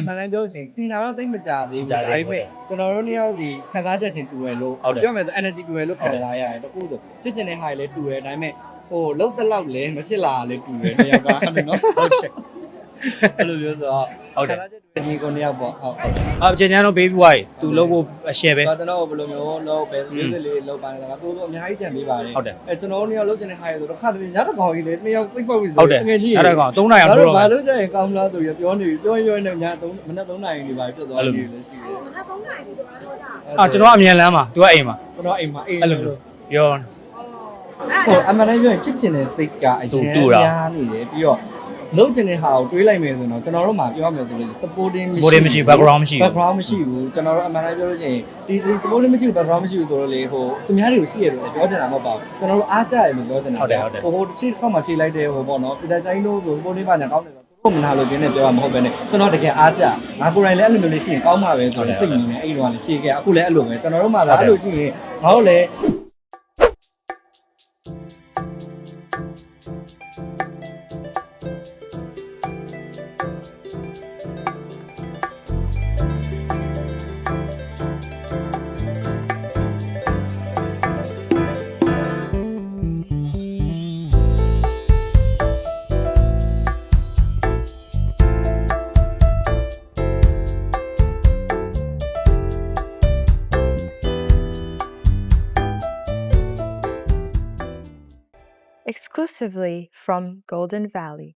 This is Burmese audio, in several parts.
အမှန်တမ်းပြောချင်ခင်တာတော့တိတ်မကြသေးကြာဘူးသေးဘူးဒါပေမဲ့ကျွန်တော်တို့နှစ်ယောက်ဒီခံစားချက်ချင်းတူရလို့ဟုတ်တယ်ပြောမယ်ဆို energy တူရလို့ခံစားရတယ်တကူဆိုဖြစ်ချင်တဲ့ဟာတွေလည်းတူရဒါပေမဲ့ဟိုလုံးတစ်လောက်လည်းမဖြစ်လာလည်းတူရနှစ်ယောက်ကအဲ့လိုနော်ဟုတ်တယ် အဲ့လိုမျိုးဆိုတော့ဟုတ်တယ်ခံစားချက်တူညီကိုနှစ်ယောက်ပေါ့ဟုတ်ဟုတ်တယ်အာအချင်းချမ်းတော့ baby boy သူလုပ်ဖို့အ share ပဲဒါကျွန်တော်ဘယ်လိုမျိုးလုပ်ပဲ music လေးလုပ်ပါနေတာကိုတို့အများကြီးကြံပေးပါတယ်ဟုတ်တယ်အဲကျွန်တော်တို့နှစ်ယောက်လုပ်ချင်တဲ့ဟာတွေဆိုတော့ခါတည်းညတစ်ကောင်ကြီးလေနှစ်ယောက်စိတ်ပုတ်ပြီဆိုဟုတ်တယ်ငယ်ကြီးအဲ့ဒါကောင်3နိုင်အောင်ဘာထိုးလို့တော့ဘာမယ်လို့ကြရင်ကောင်းလားဆိုပြီးပြောနေပြီပြောရင်ပြောရင်လည်းည3မနက်3နာရီနေပါပြတ်သွားတယ်လည်းရှိတယ်မနက်3နာရီဒီစကားပြောကြအာကျွန်တော်အမြန်လမ်းမှာသူကအိမ်မှာကျွန်တော်အိမ်မှာအိမ်အဲ့လိုမျိုးပြောအော်ဟိုအမှန်တမ်းပြောရင်ဖြစ်ချင်တဲ့စိတ်ကအရင်များနေတယ်ပြီးတော့ လုံးချင်တဲ့ဟာကိုတွေးလိုက်မယ်ဆိုတော့ကျွန်တော်တို့မှာပြောရမယ်ဆိုလို့ supporting supporting မရှိ background မရှိဘူး background မရှိဘူးကျွန်တော်တို့အမှန်တမ်းပြောလို့ရှိရင်ဒီဒီ supporting မရှိဘူး background မရှိဘူးဆိုတော့လေဟိုသူများတွေကိုရှိရတယ်ပြောချင်တာမဟုတ်ပါဘူးကျွန်တော်တို့အားကြရတယ်လို့ပြောချင်တာဟုတ်တယ်ဟုတ်တယ်ဟိုဟိုတစ်ချိန်တစ်ခါမှဖြေလိုက်တယ်ဟိုပေါ့နော်ပြည်သားချိုင်းတို့ဆို supporting ပါညာကောင်းတယ်ဆိုတော့သူတို့မနာလို့ခြင်းနဲ့ပြောရမှာမဟုတ်ပဲねကျွန်တော်တကယ်အားကြငါကိုယ်တိုင်လည်းအဲ့လိုမျိုးလေးရှိရင်ကောင်းမှာပဲဆိုတော့စိတ်နေနေအဲ့ဒီတော့လည်းဖြေခဲ့အခုလည်းအဲ့လိုပဲကျွန်တော်တို့မှသာအဲ့လိုရှိရင်ငါတို့လည်း exclusively from Golden Valley.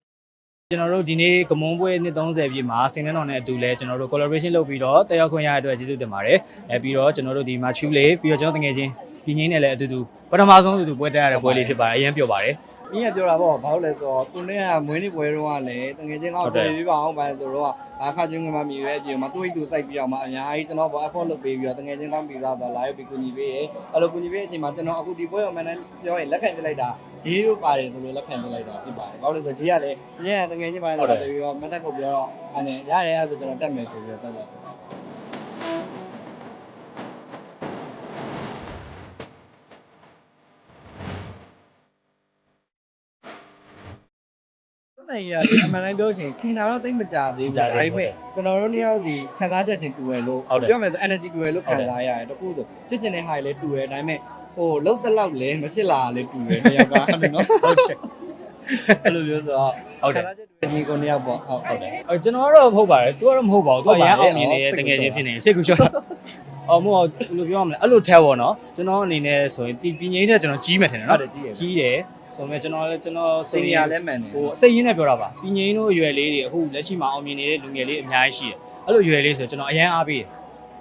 ကျွန်တော်တို့ဒီနေ့ကမွန်ပွဲနှစ်30ပြည့်မှာစင်နှန်းတော်နဲ့အတူလဲကျွန်တော်တို့ collaboration လုပ်ပြီးတော့တက်ရောက်ခွင့်ရတဲ့အတွက်ကျေးဇူးတင်ပါတယ်အဲပြီးတော့ကျွန်တော်တို့ဒီမှာချူလေးပြီးတော့ကျွန်တော်တငယ်ချင်းပြည်ငင်းနဲ့လည်းအတူတူပထမဆုံးအတူတူပွဲတက်ရတဲ့ပွဲလေးဖြစ်ပါတယ်အရင်ပြောပါတယ်။အင်းကပြောတာပေါ့ဘာလို့လဲဆိုတော့သူနဲ့ကမွေးနေ့ပွဲတုန်းကလည်းတငယ်ချင်းကောဟုက်တ်တယ်ပြေးပြပါအောင်ပါဆိုတော့ အခါချင်းကမှမြည်ရဲ့အပြင်မှာသူ့အိတ်သူစိုက်ပြီးအောင်မှာအများကြီးကျွန်တော်ပေါ့ effort လုပ်ပေးပြီးတော့တငယ်ချင်းကောင်းပြီးသားဆိုလာရောက်ပြီးကူညီပေးရဲ့အဲ့လိုကူညီပေးတဲ့အချိန်မှာကျွန်တော်အခုဒီပွဲကိုမှန်တယ်ပြောရင်လက်ခံပြလိုက်တာဂျီးတို့ပါတယ်ဆိုလို့လက်ခံပြလိုက်တာဖြစ်ပါတယ်။ဘာလို့လဲဆိုတော့ဂျီးကလည်းဂျီးကတငယ်ချင်းပါတယ်ဆိုတော့ပြီးတော့မတ်တက်ကိုပြောတော့အဲ့ရရဲအဲ့ဆိုကျွန်တော်တက်မယ်ဆိုပြီးတော့တက်လာတ ယ်။နိုင်ရတယ်အမှန်တမ်းပြောချင်ခင်တာတော့တိတ်မကြသေးဘူးကြာဒါသေးပေဘူးမဲ့ကျွန်တော်တို့နှစ်ယောက်ဒီခံစားချက်ချင်းတူရလို့ဟုတ်တယ်ပြောမယ်ဆို energy တူရလို့ခံစားရတယ်တကူဆိုဖြစ်ချင်တဲ့ဟာတွေလည်းတူရဒါပေမဲ့ဟိုလုံးတစ်လောက်လည်းမဖြစ်လာလည်းတူရနှစ်ယောက်ကအဲ့လိုနော်ဟုတ်တယ်အဲ့လိုမျိုးဆိုတော့ဟုတ်တယ်ခံစားချက်တူညီကိုနှစ်ယောက်ပေါ့ဟုတ်ဟုတ်တယ်အဲကျွန်တော်ကတော့မဟုတ်ပါတယ်သူကတော့မဟုတ်ပါဘူးသူဟုတ်ကပါရတယ်န်အောင်မြင်နေတဲ့ဟုတ်တငယ်ချင်းစိဖြစ်တ်နေကူးစိတ်ကူးရှော့တာ အော်မို့ဘယ်လိုပြောရမလဲအဲ့လိုထဲပေါ့နော်ကျွန်တော်အနေနဲ့ဆိုရင်ဒီပြင်းငိမ့်တဲ့ကျွန်တော်ကြီးမယ်ထင်တယ်ဟုတ်နော်တယ်ကြီးရယ် ကြီးတယ်ဆိုပေမဲ့ကျွန်တော်လည်းကျွန်တော်စိတ်နေရလဲမှန်တယ်ဟိုအစိတ်ရင်းနဲ့ပြောတာပါပြင်းငိမ့်တို့အရွယ်လေးတွေအခုလက်ရှိမှာအောင်မြင်နေတဲ့လူငယ်လေးအများကြီးရှိတယ်အဲ့လိုအရွယ်လေးဆိုကျွန်တော်အရန်အားပေးတယ်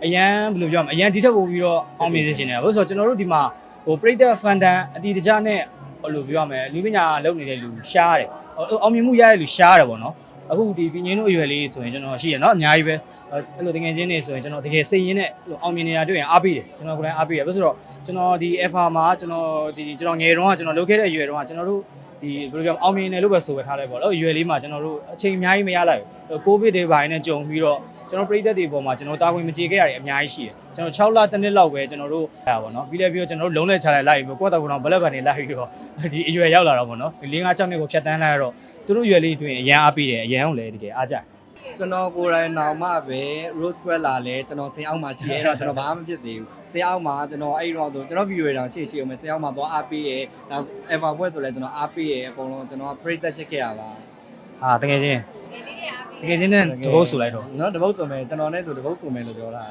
အရန်ဘယ်လိုပြောမလဲအရန်ဒီထက်ပိုပြီးတော့အောင်မြင်စေချင်တယ်ဘာလို့ဆိုတော့ကျွန်တော်တို့ဒီမှာဟိုပရိသတ်ဖန်တန်အတီတကြနဲ့ဘယ်လိုပြောရမလဲလူပညာလုပ်နေတဲ့လူရှားတယ်အောင်မြင်မှုရတဲ့လူရှားတယ်ပေါ့နော်အခုဒီပြင်းငိမ့်တို့အရွယ်လေးဆိုရင်ကျွန်တော်ရှိရနော်အများကြီးပဲ အဲ့လိုတကယ်ချင်းနေဆိုရင်ကျွန်တော်တကယ်စိတ်ရင်းနဲ့အဲ့လိုအောင်မြင်နေတာတွေ့ရင်အားပေးတယ်ကျွန်တော်ကိုယ်တိုင်အားပေးတယ်ဘာလို့ဆိုတော့ကျွန်တော်ဒီ Alpha မှာကျွန်တော်ဒီကျွန်တော်ငယ်တုန်းကကျွန်တော်လုပ်ခဲ့တဲ့အရွယ်တုန်းကကျွန်တော်တို့ဒီဘယ်လိုပြောအောင်မြင်တယ်လို့ပဲဆိုပဲထားလိုက်ပေါ့နော်အရွယ်လေးမှာကျွန်တော်တို့အချိန်အများကြီးမရလိုက်ဘူးကိုဗစ်တွေပိုင်းနဲ့ကြုံပြီးတော့ကျွန်တော်ပြည်သက်တွေပေါ်မှာကျွန်တော်တာဝန်မကြေခဲ့ရတယ်အများကြီးရှိတယ်ကျွန်တော်6လတစ်နှစ်လောက်ပဲကျွန်တော်တို့အဲ့ဒါပေါ့နော်ပြီးလည်းပြီးတော့ကျွန်တော်တို့လုံးလဲချလိုက်လိုက်ပြီးကိုယ့်တောက်ကောင်ဘလက်ဗန်တွေလိုက်ပြီးတော့ဒီအရွယ်ရောက်လာတော့ပေါ့နော်၄၅6နှစ်ကိုဖြတ်တန်းလိုက်တော့သူတို့အရွယ်လေးတွင်အရန်အားပေးတယ်အရန်ကိုလည်းတကယ်အားကြတယ် ကျွန်တော်ကိုယ်တိုင်နောင်မှပဲ rose square လာလဲကျွန်တော်ဆေးအောက်မှာရှိရဲအဲ့တော့ကျွန်တော်ဘာမှမဖြစ်သေးဘူးဆေးအောက်မှာကျွန်တော်အဲ့တော့ဆိုကျွန်တော် video တောင်ချစ်ချစ်အောင်ဆေးအောက်မှာသွားအားပေးရဲနောက် ever ပွဲဆိုလဲကျွန်တော်အားပေးရဲအကုန်လုံးကျွန်တော်ပရိသတ်ချစ်ခဲ့ရပါအာတကယ်ချင်းတကယ်ချင်းနဲ့တပုတ်ဆူလိုက်တော့နော်တပုတ်ဆိုမယ်ကျွန်တော်နဲ့သူတပုတ်ဆိုမယ်လို့ပြောတာ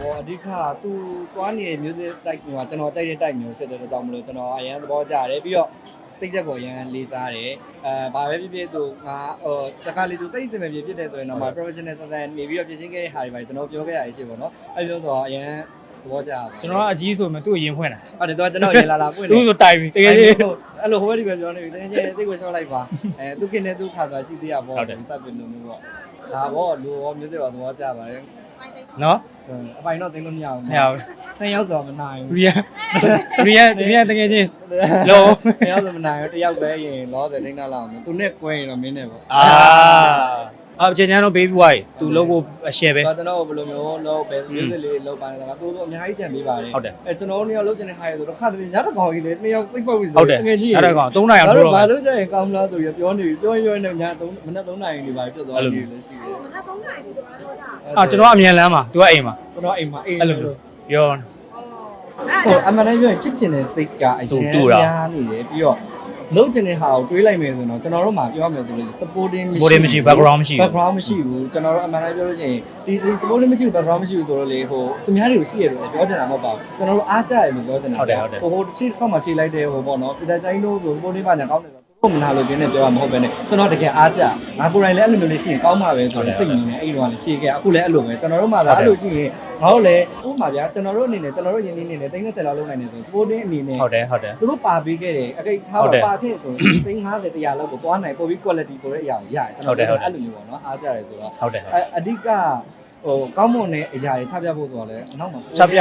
ပေါ့အဓိကသူတွားနေတဲ့ music type မျိုးကကျွန်တော်ကြိုက်တဲ့ type မျိုးဖြစ်တဲ့အတွက်ကြောင့်မလို့ကျွန်တော်အရင်သဘောကျတယ်ပြီးတော့စိတ်သက်ကိုအရင်လေးစားတယ်အဲဘာပဲဖြစ်ဖြစ်သူငါဟိုတခါလေသူစိတ်စင်မပြေဖြစ်တယ်ဆိုရင်တော့ professional ဆန်ဆန်နေပြီးတော့ပြင်ရှင်းခဲ့တဲ့ဟာတွေပါကျွန်တော်ပြောခဲ့ရရှိပေါ့နော်အဲ့လိုဆိုတော့အရင်သဘောကျတယ်ကျွန်တော်ကအကြီးဆိုမှသူ့ကိုရင်ဖွင့်တာဟုတ်တယ်တော့ကျွန်တော်ရေလာလာပွင့်သူတယ်ဆိုတိုင်ပြီတကယ်ချင်းအဲ့လိုဟိုဘက်ဒီဘက်ပြောနေပြီတကယ်ချင်းစိတ်ကိုရှော့လိုက်ပါအဲသူခင်နဲ့သူခါသွားရှိသေးရပေါ့ဟုတ်တယ်စပ်ပင်လို့မျိုးပေါ့ဒါပေါ့လူရောမျိုးစစ်ပါသဘောကျပါတယ်နော် အပိုင်တော့သိလို့မရဘူးမရဘူးနှစ်ယောက်ဆိုတော့မနိုင်ဘူးရီယာရီယာရီယာတကယ်ချင်းလုံးနှစ်ယောက်ဆိုမနိုင်ဘူးတစ်ယောက်ပဲရင်လောဆယ်ထိန်းထားလောက်မယ်သူနဲ့ကွဲရင်တော့မင်းနဲ့ပေါ့အာ အာကျန်ကျန်တော့ baby white သူလုပ်ဖို့အ share ပဲတော့ကျွန်တော်ဘယ်လိုမျိုးလောက်ပဲ music လေးလောက်ပါနေတာသူတို့အများကြီးကြံပေးပါတယ်ဟုတ်တယ်အဲကျွန်တော်တို့နေရာလောက်ကျင်တဲ့ဟာရဆိုတော့ခါတည်းညတစ်ကောင်ကြီးလေနှစ်ယောက်စိတ်ပုတ်ပြီဆိုဟုတ်တယ်ငယ်ကြီးအဲ့ဒါကောင်3နိုင်အောင်ဘာထိုးလို့တော့ဘာမယ်လို့ကြရင်ကောင်းလားဆိုရပြောနေပြီပြောရင်ပြောနေည3မနက်3နာရီနေပါပြတ်သွားပြီလို့ရှိတယ်မနက်3နာရီဒီဆိုတော့ကြာအာကျွန်တော်အမြန်လမ်းမှာ तू ကအိမ်မှာကျွန်တော်အိမ်မှာအိမ်အဲ့လိုပြောဟိုအမှန်တမ်းပြောရင်ဖြစ်ချင်တဲ့စိတ်ကအရင်များနေတယ်ပြီးတော့ လုံးချင်တဲ့ဟာကိုတွေးလိုက်မယ်ဆိုတော့ကျွန်တော်တို့မှာပြောမယ်ဆိုလို့ supporting supporting မရှိ background မရှိဘူး background မရှိဘူးကျွန်တော်တို့အမှန်တမ်းပြောလို့ရှိရင်ဒီဒီ supporting မရှိဘူး background မရှိဘူးဆိုတော့လေဟိုသူများတွေကိုရှိရတယ်ပြောချင်တာမဟုတ်ပါဘူးကျွန်တော်တို့အားကြရလို့ပြောချင်တာဟုတ်တယ်ဟုတ်တယ်ဟိုဟိုတစ်ချိန်တစ်ခါမှဖြေလိုက်တဲ့ဟိုပေါ့နော်ပြည်တိုင်တို့ဆို supporting ပါညာကောင်းတယ်ဆိုတော့မနာလို့ခြင်းနဲ့ပြောရမှာမဟုတ်ပဲねကျွန်တော်တကယ်အားကြငါကိုယ်တိုင်လည်းအဲ့လိုမျိုးလေးရှိရင်ကောင်းမှာပဲဆိုတော့စိတ်နေနေအဲ့ဒီတော့လည်းဖြေခဲ့အခုလည်းအဲ့လိုပဲကျွန်တော်တို့မှသာအဲ့လိုကြည့်ရင် ငါတို့လည်းဥပမာဗျာကျွန်တော်တို့အနေနဲ့ကျွန်တော်တို့ယင်းနေနေနဲ့တိန်းနဲ့ဆယ်လောက်လုံးနိုင်နေဆို supporting အနေနဲ့ဟုတ်တယ်ဟုတ်တယ်သူတို့ပါပေးခဲ့တယ်အကိတ်ထားဟုတ်တယ်ပါခဲ့ဆိုရင်သိန်း50တရားလောက်ကိုသွားနိုင်ပို့ပြီး quality ဆိုတဲ့အရာကိုရတယ်ကျွန်ဟုတ်တယ်တော်ဟုတ်တယ်အဲ့လိုမျိုးပေါ့နော်အားကြတယ်ဆိုတော့ဟုတ်တယ်ဟုတ်အအဓိကဟိုကောင်းမွန်တဲ့အရာတွေချပြဖို့ဆိုတော့လည်းအနောက်မှာချက်ပြ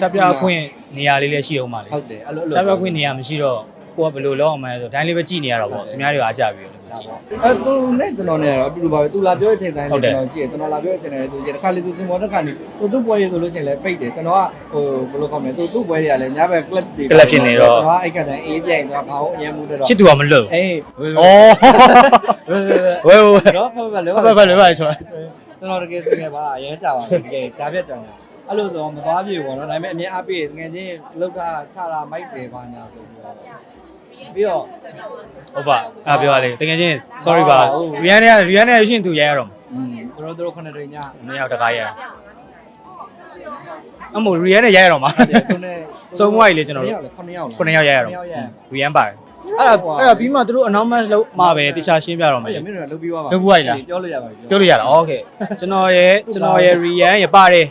ချက်ပြခွင့်နေရာလေးလည်းရှိအောင်ပါလေဟုတ်တယ်အဲ့လိုအဲ့လိုချက်ပြခွင့်နေရာမရှိတော့ကိုကဘယ်လိုလုပ်အောင်မလဲဆိုဒိုင်းလေးပဲကြည့်နေရတော့ပေါ့သူများတွေကအားကြပြီးတော့ ကြည့် အဲသူနဲ့ကျွန်တော်နဲ့တော့အတူတူပါပဲသူလာပြောတဲ့အချိန်တိုင်းဟုတ်တယ်ကျွန်တော်ရှိတယ်ကျွန်တော်လာပြောတဲ့အချိန်တိုင်းသူတစ်ခါလေသူစင်မောတစ်ခါနေသူသူ့ပွဲရဆိုလို့ရှိရင်လည်းပိတ်တယ်ကျွန်တော်ကဟိုဘယ်လိုခေါ်မလဲသူသူ့ပွဲတွေကလည်းညဘက် club တွေ club ဖြစ်နေတော့ ကျွန်တော်ကအဲ့ကတည်းကအေးပြိုင်တော့ခေါင်းအရင်မူတဲ့တော့ချစ်သူကမလွတ်အေးဘူးဩဝဲဝဲဝဲတော့ဖတ်ဖတ်လည်းဖတ်ဖတ်လေးပါဆိုကျွန်တော်တကယ်စငယ်ပါအရင်ကြာပါဘူးတကယ်ကြားပြတ်ကြောင်ညာအဲ့လိုဆိုတော့မသွားပြေဘူးပေါ့နော်ဒါပေမဲ့အမြင်အားပြေငယ်ချင်းလောက်တာချတာမိုက်တယ်ပါညာဆိုပြီးတော့ ပြီးတော့ ဟုတ်ပါအားပြောရလေတကယ်ချင်း sorry ပါ ဟုတ် ရီယန်နဲ့ရီယန်နဲ့ရှင်သူရဲရတော့ อืมတို့တို့ခုနှစ်တွေည မင်းရောက်တကားရဲအမို့ရီယန်နဲ့ရဲရတော့မှာ သူနဲ့ စုံမွားကြီးလေကျွန်တော်တို့ ခုနှစ်ယောက်လား ခုနှစ်ယောက်ရဲရတော့ ခုနှစ်ယောက်ရဲ ရီယန်ပါတယ်အဲ့ဒါအဲ့ဒါပြီးမှသူတို့ announcement လုပ်မှပဲတခြားရှင်းပြတော့မယ် အဲ့မင်းတို့ကလုပ်ပြီးသွားပါ လုပ်ပြီးသွားပြီလား ပြောလို့ရပါပြီ ပြောလို့ရလားโอเคကျွန်တော်ရဲ့ကျွန်တော်ရဲ့ရီယန်ရပါတယ်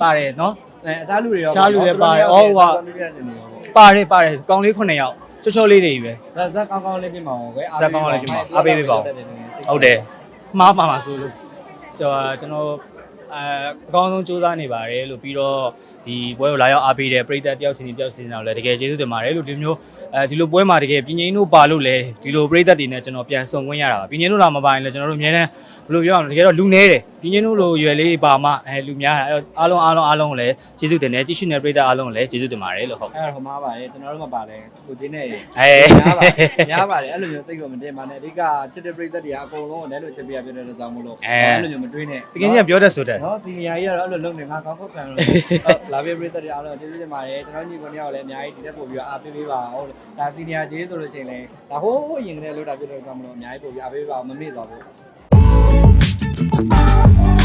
ပါတယ်နော် အဲအခြားလူတွေရော အခြားလူတွေပါတယ်အော်ဟိုက ပါတယ်ပါတယ်ကောင်းလေး9ယောက် ချောချောလေးတွေပဲဇက်ဇက်ကောင်းကောင်းလေးပြင်ပါအောင်ကွယ်ဇက်ကောင်းကောင်းလေးပြင်ပါအောင်အားပေးပေးပါဦးဟုတ်တယ်မှားပါမှာဆိုလို့ကျွန်တော်ကျွန်တော်အဲအကောင်းဆုံးစူးစမ်းနေပါတယ်လို့ပြီးတော့ဒီပွဲကိုလာရောက်အားပေးတဲ့ပရိသတ်တယောက်ချင်းစီတယောက်ချင်းစီတော့လည်းတကယ်ကျေးဇူးတင်ပါတယ်လို့ဒီမျိုး အဲဒီလိုပွဲမှာတကယ်ပြင်းငိမ့်တို့ပါလို့လဲဒီလိုပရိသတ်တွေနဲ့ကျွန်တော်ပြန်ဆုံခွင့်ရတာပါပြင်းငိမ့်တို့လာမပါရင်လည်းကျွန်တော်တို့အများနဲ့ဘယ်လိုပြောရမလဲတကယ်တော့လူနေတယ်ပြင်းငိမ့်တို့လိုရွယ်လေးပါမှအဲလူများတာအဲအားလုံးအားလုံးအားလုံးကိုလည်းကျေးဇူးတင်တယ်ကြည့်ရှုနေတဲ့ပရိသတ်အားလုံးကိုလည်းကျေးဇူးတင်ပါတယ်လို့ဟုတ်အဲ့ဒါဟိုမှာပါတယ်ကျွန်တော်တို့မပါလဲကိုချင်းနဲ့အဲများပါများပါတယ်အဲ့လိုမျိုးစိတ်ကမတင်ပါနဲ့အဓိကချစ်တဲ့ပရိသတ်တွေကအကုန်လုံးကိုလည်းလို့ချစ်ပြရပြတဲ့ကြောင့်မလို့အဲ့လိုမျိုးမတွေးနဲ့တကယ်ကြီးကပြောတတ်ဆိုတတ်နော်စီနီယာကြီးကတော့အဲ့လိုလုပ်နေငါကောင်းခောက်ခံလို့လာပြပရိသတ်တွေအားလုံးကျေးဇူးတင်ပါတယ်ကျွန်တော်ညီကိုနှစ်ယောက်လည်းအများကြီးဒီတက်ပို့ပြီးတော့အားပေးပေးပါဟုတ်ဒါစီနီယာကြီးဆိုလို့ရှိရင်လည်းဒါဟိုးဟိုးရင်ကလေးလို့တာပြတဲ့ကြောင့်မလို့အများကြီးပို့ပြီးအားပေးပါမမေ့သွားဘူး